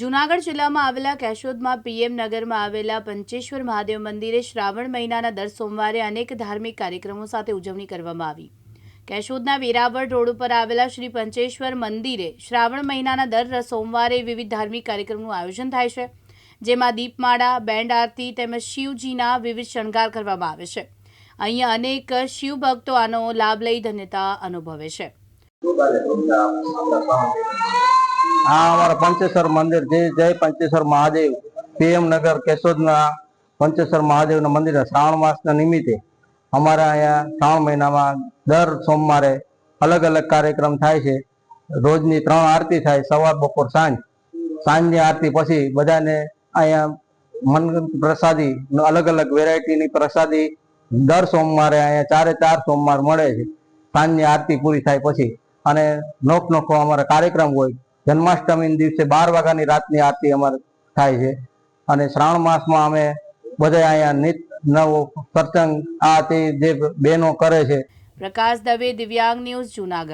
જૂનાગઢ જિલ્લામાં આવેલા કેશોદમાં પીએમ નગરમાં આવેલા પંચેશ્વર મહાદેવ મંદિરે શ્રાવણ મહિનાના દર સોમવારે અનેક ધાર્મિક કાર્યક્રમો સાથે ઉજવણી કરવામાં આવી. કેશોદના વેરાવળ રોડ ઉપર આવેલા શ્રી પંચેશ્વર મંદિરે શ્રાવણ મહિનાના દર સોમવારે વિવિધ ધાર્મિક કાર્યક્રમનું આયોજન થાય છે, જેમાં દીપમાળા, બેન્ડ આરતી તેમજ શિવજીના વિવિધ શણગાર કરવામાં આવે છે. અહીંયા અનેક શિવ ભક્તો આનો લાભ લઈ ધન્યતા અનુભવે છે. આ અમારા પંચેશ્વર મંદિર જે જય પંચેશ્વર મહાદેવ. પીએમ નગર કેશોદના પંચેશ્વર મહાદેવના મંદિરના શ્રાવણ માસના નિમિત્તે અમારા અહીંયા શ્રાવણ મહિનામાં દર સોમવારે અલગ અલગ કાર્યક્રમ થાય છે. રોજની ત્રણ આરતી થાય, સવાર, બપોર, સાંજ. સાંજની આરતી પછી બધાને અહીંયા મન પ્રસાદી, અલગ અલગ વેરાયટીની પ્રસાદી દર સોમવારે અહીંયા ચારે ચાર સોમવાર મળે છે. સાંજની આરતી પૂરી થાય પછી અને નોખ નોખો અમારા કાર્યક્રમ હોય જન્માષ્ટમી દિવસે બાર વાગ્યાની રાતની આરતી અમારે થાય છે. અને શ્રાવણ માસમાં અમે બધા અહીંયા નિત, નવો, સત્સંગ, આ તે જે બહેનો કરે છે. પ્રકાશ દવે દિવ્યાંગ ન્યૂઝ જૂનાગઢ.